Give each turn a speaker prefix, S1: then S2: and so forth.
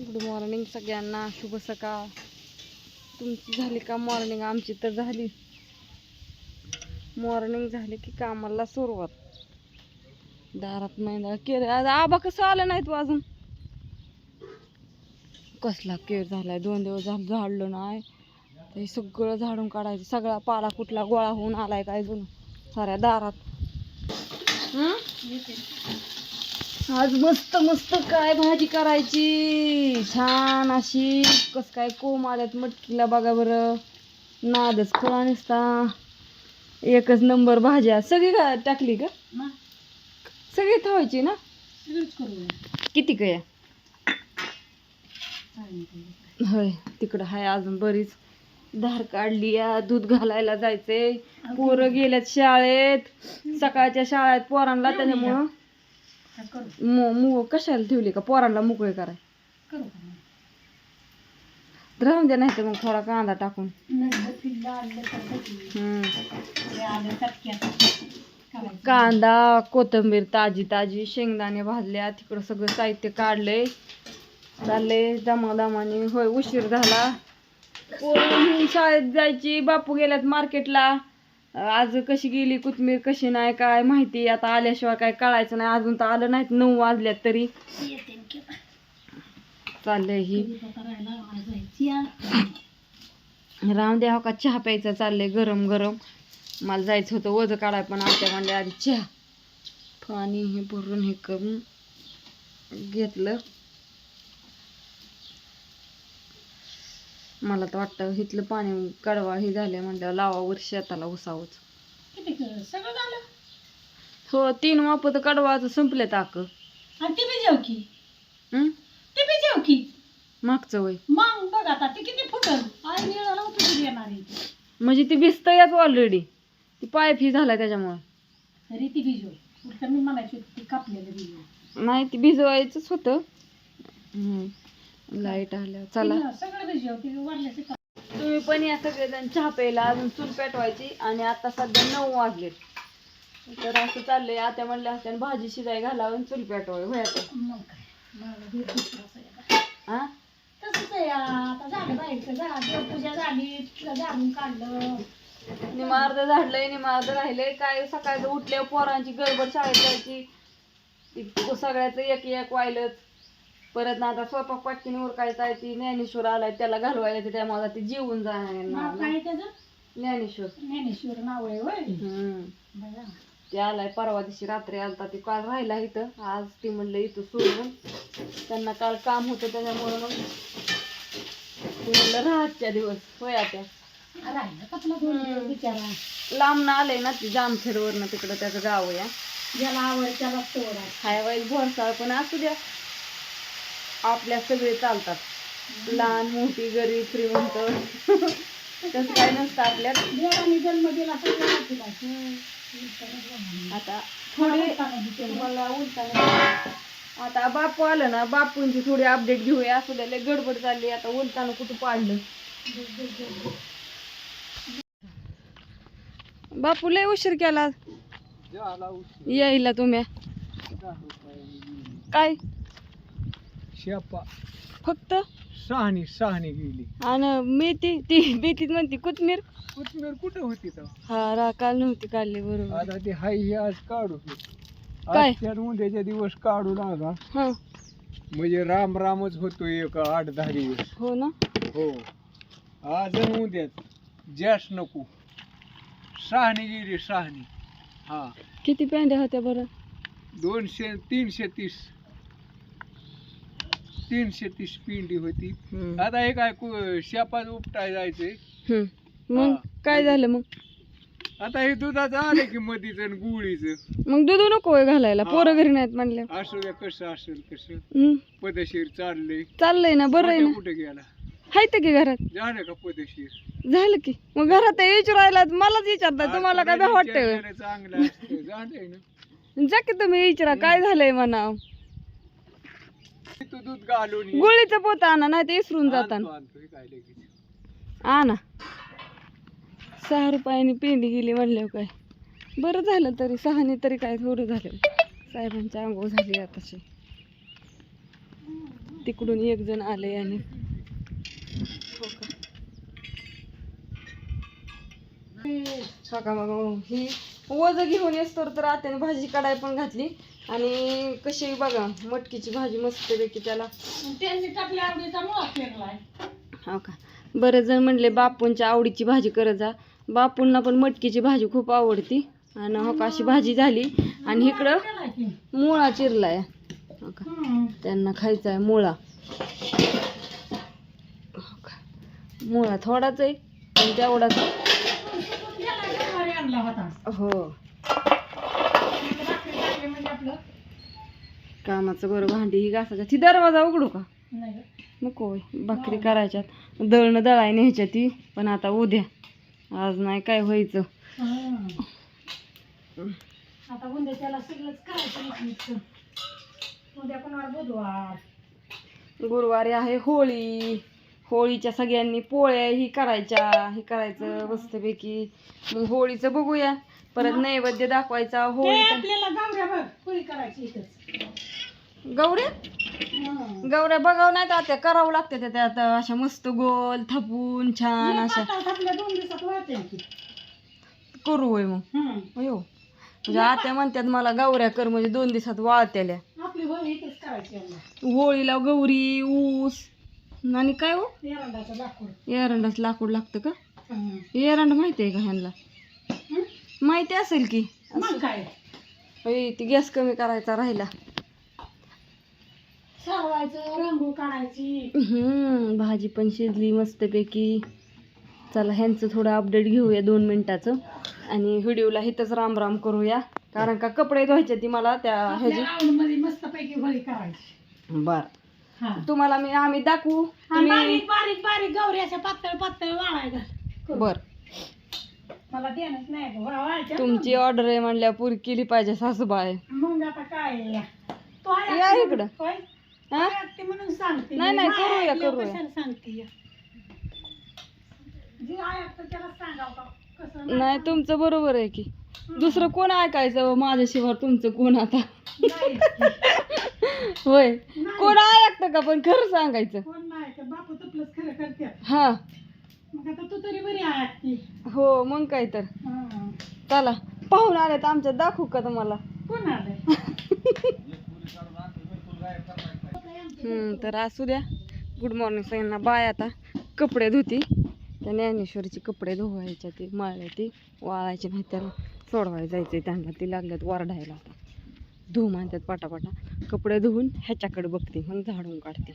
S1: Good morning सगळ्यांना. शुभ सकाळ. तुमची झाली का मॉर्निंग? आमची तर झाली. मॉर्निंग झाली की कामाला सुरुवात. दारात मैदा केर आज आबा कसं आलं नाही तू हो अजून? कसला केर झालाय? दोन दिवस झालं झाडलं नाही. ते सगळं झाडून काढायचं. सगळा पाला कुठला गोळा होऊन आलाय काय अजून? साऱ्या दारात. हं? आज मस्त मस्त काय भाजी करायची? छान अशी कस काय कोंब आल्यात मटकीला बघा बरं. नादच खोळा नसता. एकच नंबर भाज्या. सगळी का टाकली का? सगळी ठेवायची ना? किती काय होय तिकडं हाय अजून बरीच. धार काढली या दूध घालायला जायचंय. पोरं गेल्यात शाळेत. सकाळच्या शाळेत पोरांना त्याच्यामुळं मु मु कशाला ठेवली का? पोरांना मोकळे कराय. राहून द्या नाही तर मग थोडा कांदा टाकून. हम्म. कांदा कोथिंबीर ताजी ताजी शेंगदाणे भाजल्या तिकडं सगळं साहित्य काढलंय. चाललंय दमादमाने. होय उशीर झाला. पोरं शाळेत जायची बापू गेल्यात मार्केटला. आज कशी गेली कोथमीर कशी नाही काय माहिती आता आल्याशिवाय काय कळायचं नाही. अजून तर आलं नाहीत नऊ वाजल्यात तरी. चाललंय ही. राहून द्या हो का चहा प्यायचा चाललंय गरम गरम. मला जायचं होतं वज काढाय पण आत्या म्हणल्या आधी चहा. पाणी हे भरून हे करून घेतलं. मला तर वाटतं इथलं पाणी कडवा हे झालं म्हणल्यावर लावावर शेताला उसावच.
S2: सगळं झालं?
S1: हो तीन वाप तर कडवाचं संपले ताक
S2: आणि ती बी की? ती बी जेव की?
S1: मागचं वय.
S2: मग बघ आता ती किती फुटल? आई निळाला उतरून येणार आहे ती.
S1: म्हणजे ती भिजत याच ऑलरेडी ती पाईप ही झालाय त्याच्यामुळे.
S2: तरी ती बिजो उलट मी म्हणायची होती ती कापलेलं बिजो
S1: नाही ती भिजवायचंच होतं. लाइट आल्या. चला. तुम्ही पण या सगळेजण चहा प्यायला अजून चूल पेटवायची आणि आता सध्या नऊ वाजलेत. तर असं चाललंय आता म्हणल्या असत्या भाजी शिजाय घालावून चूल पेटवाय होय
S2: तसंच आहे आता झालं बाहेरचं झालं देवपूजा झाली तिला झाडून काढलं.
S1: निमार्द झाडलंय निमार्द राहिलंय. काय सकाळचं उठल्या पोरांची गडबड शाळेत जायची. सगळ्याचं एक एक वायलंच. परत ना आता स्वयंपाक पाटकीने उरकायचा आहे ती ज्ञानेश्वर आलाय त्याला घालवायला ते त्यामुळे आता ती जेवून
S2: नाव
S1: जाणार
S2: काय त्याचं?
S1: ज्ञानेश्वर.
S2: ज्ञानेश्वर नाव आहे होय?
S1: हम्म.
S2: बघा.
S1: ते आलाय परवा दिवशी रात्री आलता ते काल राहिला इथं. आज ती म्हणलं इथं सोडून. त्यांना काल काम होतं त्याच्यामुळे मग ते म्हणलं राहतच्या दिवस. होय आता
S2: राहिलं का तुला दोन दिवस बिचारा?
S1: लांब ना आलंय ना ती जामखेडवरनं तिकडं त्याचं गाव आहे. हा.
S2: ज्याला आवड त्याला सोडा.
S1: हाय वाईट भरसाळ पण असू द्या. आपल्या सगळे चालतात. लहान मोठी गरीब श्रीमंत. तसं काय नसतं आपल्यात.
S2: देवाने जन्म दिला.
S1: आता थोडी मला उलटाने आता बापू आलं ना बापूंची थोडी अपडेट घेऊया. असू द्या लय गडबड चालली. आता उलटानं कुठं पाडलं? बापू लय उशीर केला. यायला तुम्ही. काय?
S3: शेपा
S1: फक्त?
S3: सहानी सहानी गेली.
S1: आणि मेथी ती मेथीत म्हणते कोथमीर?
S3: कोथमीर कुठं होती तर
S1: हा रा काल नव्हती काढली बरोबर.
S3: आता ते हाय हे आज काढू की.
S1: काय?
S3: दिवस काढू लागा.
S1: हा.
S3: म्हणजे राम रामच होतो एक आठ दहा दिवस.
S1: हो ना?
S3: हो. आज आणि उद्यात जास्त नको. सहानी गेली सहानी. हा.
S1: किती पेंड्या होत्या बरं?
S3: दोनशे तीनशे तीस. तीनशे तीस पिंडी होती.
S1: हम्म.
S3: आता हे काय शेपात उपटाय
S1: हम्म. मग. काय झालं मग?
S3: आता हे दुधाचं आलं की मधीच आणि गुळीचं.
S1: मग दूध नको होय घालायला. पोरं घरी नाहीत म्हणले
S3: असू द्या कसं असेल कसं. पदशीर चाललंय.
S1: चाललंय ना बरं आहे ना.
S3: कुठे गेला?
S1: हायत की घरात?
S3: झालं का पदशीर?
S1: झालं की. मग घरात विचारायला मलाच विचारताय तुम्हाला काय वाटतंय
S3: विचारलेलं चांगलं असतं झालंय ना.
S1: जा की तुम्ही विचारा काय झालंय म्हणा
S3: तू दूध घालून ये.
S1: गुळीचं पोत आणा नाही ते इसरून
S3: आणतो,
S1: जाताना.
S3: आणतो, हे काय लगेच.
S1: आणा. सहा रुपयाने पेंडी गेली म्हणल्यावर काय? बरं झालं तरी सहाने तरी काय थोडं झालं. साहेबांची आंघोळ झाली आताशी. तिकडून एक जण आले आणि हो का हो मग ही. वज घेऊन येतो तर आत्याने भाजी काढाय पण घातली. आणि कशी बघा मटकीची भाजी मस्त पैकी त्याला हो का? बरेच जण म्हणले बापूंच्या आवडीची भाजी करत जा. बापूंना पण मटकीची भाजी खूप आवडती. आणि हो का अशी भाजी झाली. आणि इकडं मुळा चिरलाय. हो का. त्यांना खायचा आहे मुळा. हो का? मुळा थोडाच आहे पण तेवढाच हो.
S2: म्हणजे आपलं?
S1: कामाचं बरं भांडी ही घासायच्या ती दरवाजा उघडू का?
S2: नाही.
S1: नको होय. भाकरी करायच्यात. दळणं दळाय न्यायच्या ती पण आता उद्या. आज नाही काय व्हायचं.
S2: हं. आता उद्या त्याला सगळंच करायचं नीटनीटकं. उद्या कोणाला बुधवार.
S1: गुरुवारी आहे होळी. होळीच्या सगळ्यांनी पोळ्या ही करायच्या. हे करायचं मस्तपैकी. मग होळीचं बघूया. परत नैवेद्य दाखवायचा
S2: ते
S1: होळी
S2: आपल्याला गावऱ्या बघ पोळी करायची इथंच
S1: गौऱ्या
S2: हं.
S1: गौऱ्या बघाव नाही तर त्या करावं लागते त्या त्यात अशा मस्त गोल थापून छान अशा
S2: थापल्या दोन दिवसात की.
S1: करू होय मग
S2: हं.
S1: अयो म्हणजे आत्या म्हणतात मला गौऱ्या कर म्हणजे दोन दिवसात वाळत्याल्या
S2: आपली होळी इथंच करायची.
S1: होळीला गौरी ऊस आणि काय हो
S2: एरंडाचं लाकूड
S1: एरंडाच लाकूड लागतं का. एरंड माहिती आहे का ह्यांना? माहिती असेल की.
S2: मग काय?
S1: ती गॅस कमी करायचा राहिला.
S2: सारवायचं रांगोळ काढायची.
S1: हम्म, भाजी पण शिजली मस्तपैकी. चला ह्यांचं थोडं अपडेट घेऊया दोन मिनिटाचं. आणि व्हिडिओला इथंच राम राम करूया. कारण का कपडे धुवायचे ती मला त्या ह्याची.
S2: राऊंडमध्ये मस्त पैकी होळी करायची.
S1: बर.
S2: हा.
S1: तुम्हाला मी आम्ही दाखवू.
S2: आणि
S1: तुम्ही
S2: बारीक बारीक अशा पातळ पातळ वाळायला.
S1: बर.
S2: मला देणंच नाही गं, वा- वाळच्या
S1: तुमची ऑर्डर आहे म्हणल्या पुरी केली पाहिजे सासूबाई
S2: मग आता काय आहे? तो आहे
S1: या इकडं.
S2: होय?
S1: हा
S2: तो आहे म्हणून सांगते
S1: नाही, नाही. करूया, करूया.
S2: कशाला सांगते या? जे आहे आता त्याला सांगावं का कसं
S1: नाही तुमचं बरोबर आहे की दुसरं कोण ऐकायचं माझ्याशिवाय तुमचं कोण आता
S2: नाही.
S1: होय. कोण ऐकतं का पण खरं सांगायचं
S2: कोण नाही का बापू तपलंच खरं करते
S1: हा
S2: मग आता तू तरी बरी आहे ती
S1: हो मग काय तर. चला पाहून आले तर आमच्यात दाखवू का तुम्हाला?
S2: कोण
S1: हम्म, तर असू द्या. गुड मॉर्निंग सगळ्यांना. बाय आता. कपडे धुती. त्या ज्ञानेश्वरीचे कपडे धुवायच्या ते मळल्या ती वाळायचे नाही त्याला सोडवायला जायचे त्यांना. ती लागल्यात वरडायला आता. धुव म्हणतात पटापटा. कपडे धुवून ह्याच्याकडे बघते मग झाडून काढते.